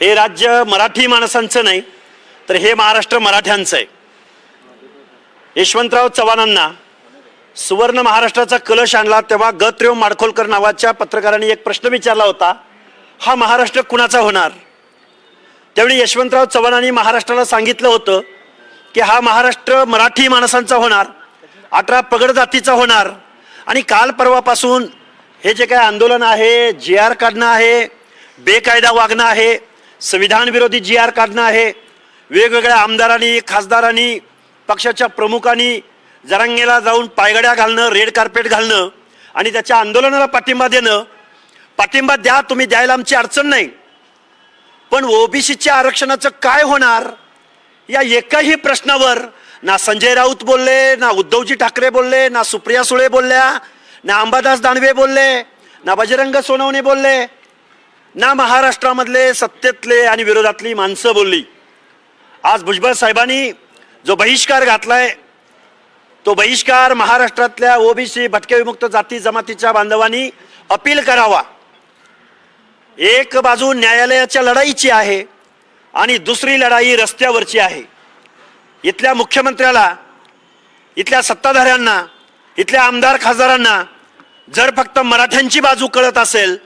हे राज्य मराठी माणसांचं नाही तर हे महाराष्ट्र मराठ्यांचं आहे. यशवंतराव चव्हाणांना सुवर्ण महाराष्ट्राचा कलश आणला तेव्हा गत्रेव माडखोलकर नावाच्या पत्रकारांनी एक प्रश्न विचारला होता हा महाराष्ट्र कुणाचा होणार? त्यावेळी यशवंतराव चव्हाणांनी महाराष्ट्राला सांगितलं होतं की हा महाराष्ट्र मराठी माणसांचा होणार अठरा पगड जातीचा होणार आणि काल परवापासून हे जे काय आंदोलन आहे जी आर काढणं आहे बेकायदा वागणं आहे संविधान विरोधी जी आर काढणं आहे. वेगवेगळ्या आमदारांनी खासदारांनी पक्षाच्या प्रमुखांनी जरांगेला जाऊन पायगड्या घालणं रेड कार्पेट घालणं आणि त्याच्या आंदोलनाला पाठिंबा देणं. पाठिंबा द्या तुम्ही द्यायला आमची अडचण नाही. पण ओबीसीच्या आरक्षणाचं काय होणार? या एकाही प्रश्नावर ना संजय राऊत बोलले ना उद्धवजी ठाकरे बोलले ना सुप्रिया सुळे बोलल्या ना अंबादास दानवे बोलले ना बजरंग सोनवणे बोलले. ना महाराष्ट्रामधले सत्तेतले आणि विरोधातली माणसं बोलली. आज भुजबळ साहेबांनी जो बहिष्कार घातलाय तो बहिष्कार महाराष्ट्रातल्या ओबीसी भटके विमुक्त जाती जमातीच्या बांधवांनी अपील करावा. एक बाजू न्यायालयाच्या लढाईची आहे आणि दुसरी लढाई रस्त्यावरची आहे. इथल्या मुख्यमंत्र्याला इथल्या सत्ताधाऱ्यांना इथल्या आमदार खासदारांना जर फक्त मराठ्यांची बाजू कळत असेल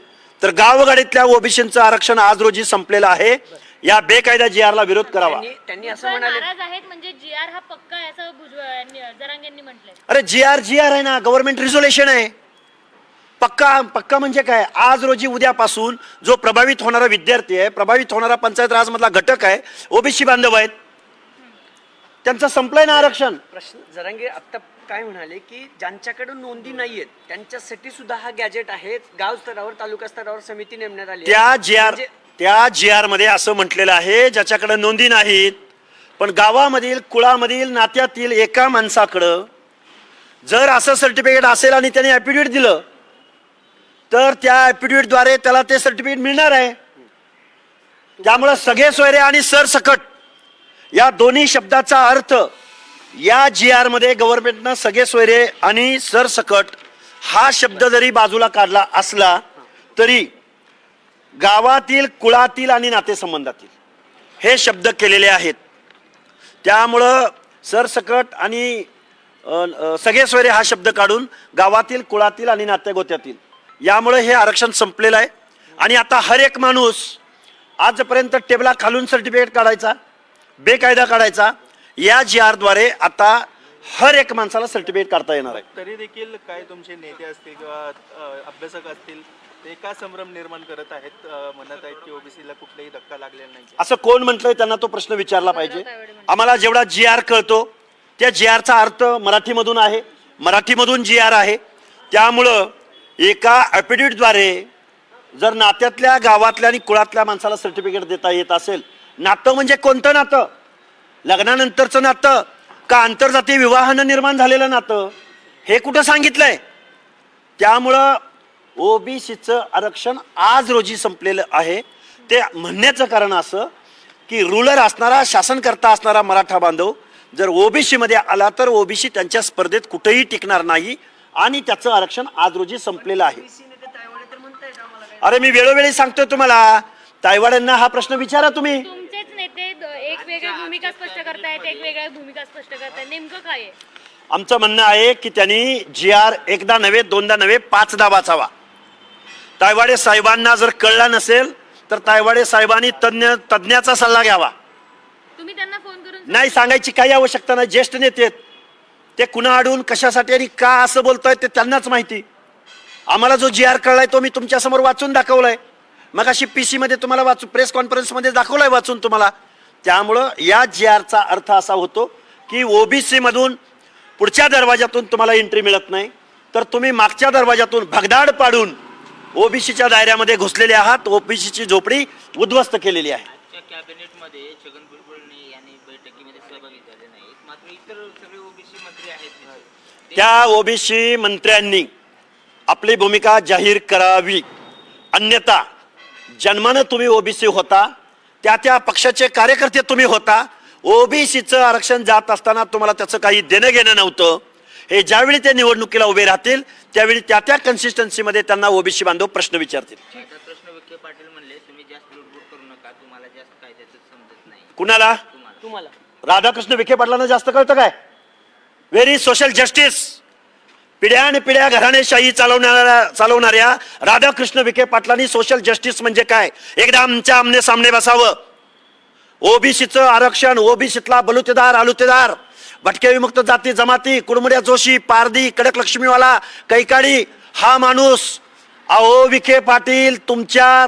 तर गावगाडीतल्या ओबीसीचं आरक्षण आज रोजी संपलेलं आहे. या बेकायदा जी आरला विरोध करावा. त्यांनी त्यांनी असं भुजबळ म्हणाले नाराज आहेत म्हणजे जी आर हा पक्का आहे असं भुजबळ यांनी- जरांग यांनी म्हटलंय. अरे जी आर जी आर आहे ना गव्हर्नमेंट रिझोल्युशन आहे. पक्का पक्का म्हणजे काय? आज रोजी उद्यापासून जो प्रभावित होणारा विद्यार्थी आहे प्रभावित होणारा पंचायत राजमधला घटक आहे ओबीसी बांधव आहेत. त्यांचं संपलंय ना आरक्षण. प्रश्न जरांगे आता काय म्हणाले की ज्यांच्याकडे नोंदी नाहीयेत त्यांच्यासाठी सुद्धा हा गॅजेट आहे गाव स्तरावर तालुका स्तरावर समिती नेमण्यात आली. त्या जी आर म्हणजे त्या जी आरमध्ये असं म्हटलेलं आहे ज्याच्याकडे नोंदी नाहीत पण गावामधील कुळामधील नात्यातील एका माणसाकडं जर असं सर्टिफिकेट असेल आणि त्याने ॲफिडेविट दिलं तर त्या ॲफिडेविटद्वारे त्याला ते सर्टिफिकेट मिळणार आहे त्यामुळं सगळे सोयरे आणि सरसकट या दोन्ही शब्दाचा अर्थ या जी आरमध्ये गव्हर्नमेंटनं सगळे सोयरे आणि सरसकट हा शब्द जरी बाजूला काढला असला तरी गावातील कुळातील आणि नातेसंबंधातील हे शब्द केलेले आहेत. त्यामुळं सरसकट आणि सगळे सोयरे हा शब्द काढून गावातील कुळातील आणि नातेगोत्यातील यामुळे हे आरक्षण संपलेलं आहे. आणि आता हर एक माणूस आजपर्यंत टेबला खालून सर्टिफिकेट काढायचा बेकायदा काढायचा या जी आरद्वारे आता हर एक माणसाला सर्टिफिकेट काढता येणार आहे. तरी देखील काय तुमचे नेते असतील किंवा अभ्यासक असतील ते का संभ्रम निर्माण करत आहेत म्हणत आहेत की ओबीसीला कुठलाही धक्का लागलेला नाही? असं कोण म्हटलंय? त्यांना तो प्रश्न विचारला पाहिजे. आम्हाला जेवढा जी आर कळतो त्या जी आरचा अर्थ मराठीमधून आहे. मराठीमधून जी आर आहे. त्यामुळं एका ॲफिडेविटद्वारे जर नात्यातल्या गावातल्या आणि कुळातल्या माणसाला सर्टिफिकेट देता येत असेल नातं म्हणजे कोणतं नातं? लग्नानंतरचं नातं का आंतरजातीय विवाहानं निर्माण झालेलं नातं हे कुठं सांगितलंय? त्यामुळं ओबीसीचं आरक्षण आज रोजी संपलेलं आहे. ते म्हणण्याचं कारण असं की रुलर असणारा शासनकर्ता असणारा मराठा बांधव जर ओ बी सीमध्ये आला तर ओबीसी त्यांच्या स्पर्धेत कुठेही टिकणार नाही आणि त्याचं आरक्षण आज रोजी संपलेलं आहे. अरे मी वेळोवेळी सांगतोय तुम्हाला तायवाड्यांना हा प्रश्न विचारा तुम्ही तुमचेच नेते द- एक वेगळी भूमिका स्पष्ट करतायत एक वेगळ्या भूमिका स्पष्ट करतायत. नेमकं काय आहे? आमचं म्हणणं आहे की त्यांनी जी आर एकदा नव्हे दोनदा नव्हे पाचदा वाचावा. तायवाडे साहेबांना जर कळला नसेल तर तायवाडे साहेबांनी तज्ञ तज्ज्ञाचा सल्ला घ्यावा. तुम्ही त्यांना फोन करून नाही सांगायची काही आवश्यकता नाही ज्येष्ठ नेते आहेत. ते कुणा अडून कशासाठी आणि का असं बोलतायत ते त्यांनाच माहिती. आम्हाला जो जी आर कळलाय तो मी तुमच्यासमोर वाचून दाखवलाय. मग अशी पी सी मध्ये तुम्हाला वाचून प्रेस कॉन्फरन्समध्ये दाखवलाय वाचून तुम्हाला. त्यामुळं या जी आरचा अर्थ असा होतो की ओबीसी मधून पुढच्या दरवाजातून तुम्हाला एंट्री मिळत नाही. तर तुम्ही मागच्या दरवाजातून भगदाड पाडून ओबीसीच्या दायऱ्यामध्ये घुसलेले आहात. ओबीसीची झोपडी उद्ध्वस्त केलेली आहे. त्या ओबीसी मंत्र्यांनी आपली भूमिका जाहीर करावी. अन्यथा जन्मानं तुम्ही ओबीसी होता. त्या त्या पक्षाचे कार्यकर्ते तुम्ही होता. ओबीसीचं आरक्षण जात असताना तुम्हाला त्याचं काही देणं घेणं नव्हतं. हे ज्यावेळी ते निवडणुकीला उभे राहतील त्यावेळी त्या त्या कन्सिस्टन्सीमध्ये त्यांना ओबीसी बांधव प्रश्न विचारतील. आता प्रश्न विखे पाटील म्हणले तुम्ही जास्त लुटबुट करू नका तुम्हाला जास्त काय त्याचं समजत नाही. कुणाला? तुम्हाला. तुम्हाला. राधाकृष्ण विखे पाटलांना जास्त कळतं काय? व्हेरी सोशल जस्टिस पिढ्यानपिढ्या घराणेशाही चालवणाऱ्या चालवणाऱ्या राधाकृष्ण विखे पाटलांनी सोशल जस्टिस म्हणजे काय? एकदा आमच्या आमने सामने बसावं. ओबीसीचं आरक्षण ओबीसीतला बलुतेदार आलुतेदार. भटके विमुक्त जाती जमाती कुडमुड्या जोशी पारदी कडक लक्ष्मीवाला कैकाडी हा माणूस. अहो विखे पाटील तुमच्या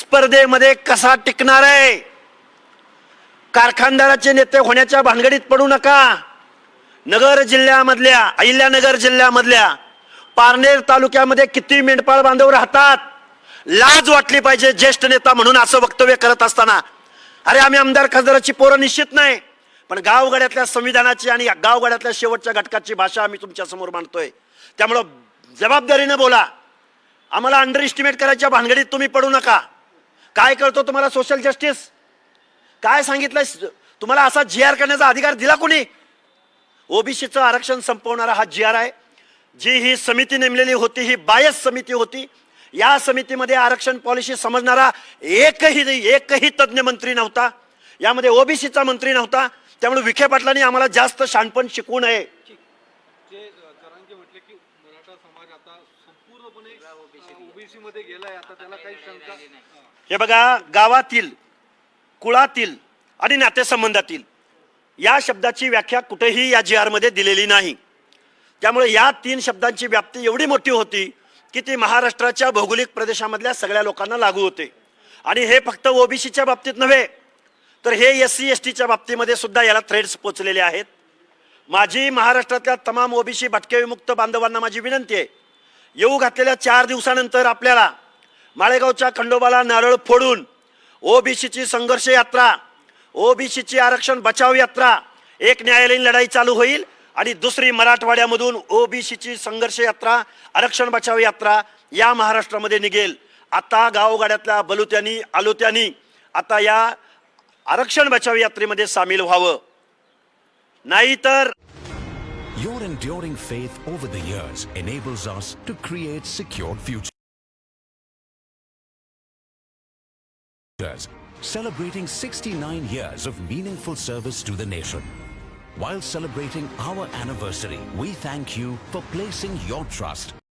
स्पर्धेमध्ये कसा टिकणार आहे? कारखानदाराचे नेते होण्याच्या भानगडीत पडू नका. नगर जिल्ह्यामधल्या अहिल्यानगर जिल्ह्यामधल्या पारनेर तालुक्यामध्ये किती मेंढपाळ बांधव राहतात लाज वाटली पाहिजे ज्येष्ठ नेता म्हणून असं वक्तव्य करत असताना. अरे आम्ही आमदार खासदाराची पोरं निश्चित नाही पण गावगाड्यातल्या संविधानाची आणि गावगाड्यातल्या शेवटच्या घटकाची भाषा आम्ही तुमच्यासमोर मांडतोय. त्यामुळं जबाबदारीनं बोला. आम्हाला अंडर इस्टिमेट करायच्या भानगडीत तुम्ही पडू नका. काय करतो तुम्हाला सोशल जस्टिस काय सांगितलं तुम्हाला असा जी आर करण्याचा अधिकार दिला कोणी? ओबीसीचं आरक्षण संपवणारा हा जी आर आहे जी ही समिती नेमलेली होती ही बायस समिती होती. या समितीमध्ये आरक्षण पॉलिसी समजणारा एकही एकही तज्ज्ञ मंत्री नव्हता. यामध्ये ओबीसीचा मंत्री नव्हता. त्यामुळे विखे पाटलांनी आम्हाला जास्त शहाणपण शिकवू नये. जे जरांगे म्हटले की मराठा समाज आता संपूर्णपणे ओबीसी मध्ये गेलाय. आता त्याला काही शंका हे बघा गावातील कुळातील आणि नातेसंबंधातील या शब्दाची व्याख्या कुठेही या जी आरमध्ये दिलेली नाही. त्यामुळे या तीन शब्दांची व्याप्ती एवढी मोठी होती की ती महाराष्ट्राच्या भौगोलिक प्रदेशामधल्या सगळ्या लोकांना लागू होते. आणि हे फक्त ओबीसीच्या बाबतीत नव्हे तर हे एस सी एस टीच्या बाबतीमध्ये सुद्धा याला थ्रेड्स पोचलेले आहेत. माझी महाराष्ट्रातल्या तमाम ओबीसी भटके विमुक्त बांधवांना माझी विनंती आहे येऊ घातलेल्या चार दिवसानंतर आपल्याला माळेगावच्या खंडोबाला नारळ फोडून ओबीसीची संघर्ष यात्रा ओबीसीची आरक्षण बचाव यात्रा. एक न्यायालयीन लढाई चालू होईल आणि दुसरी मराठवाड्यामधून ओबीसीची संघर्ष यात्रा आरक्षण बचाव यात्रा या महाराष्ट्रामध्ये निघेल. आता गावगाड्यातल्या बलुत्यांनी आलोत्यांनी आता या आरक्षण बचाव यात्रेमध्ये सामील व्हावं. नाहीतर Your enduring faith over the years enables us to create secure futures. Celebrating 69 years of meaningful service to the nation. While celebrating our anniversary, we thank you for placing your trust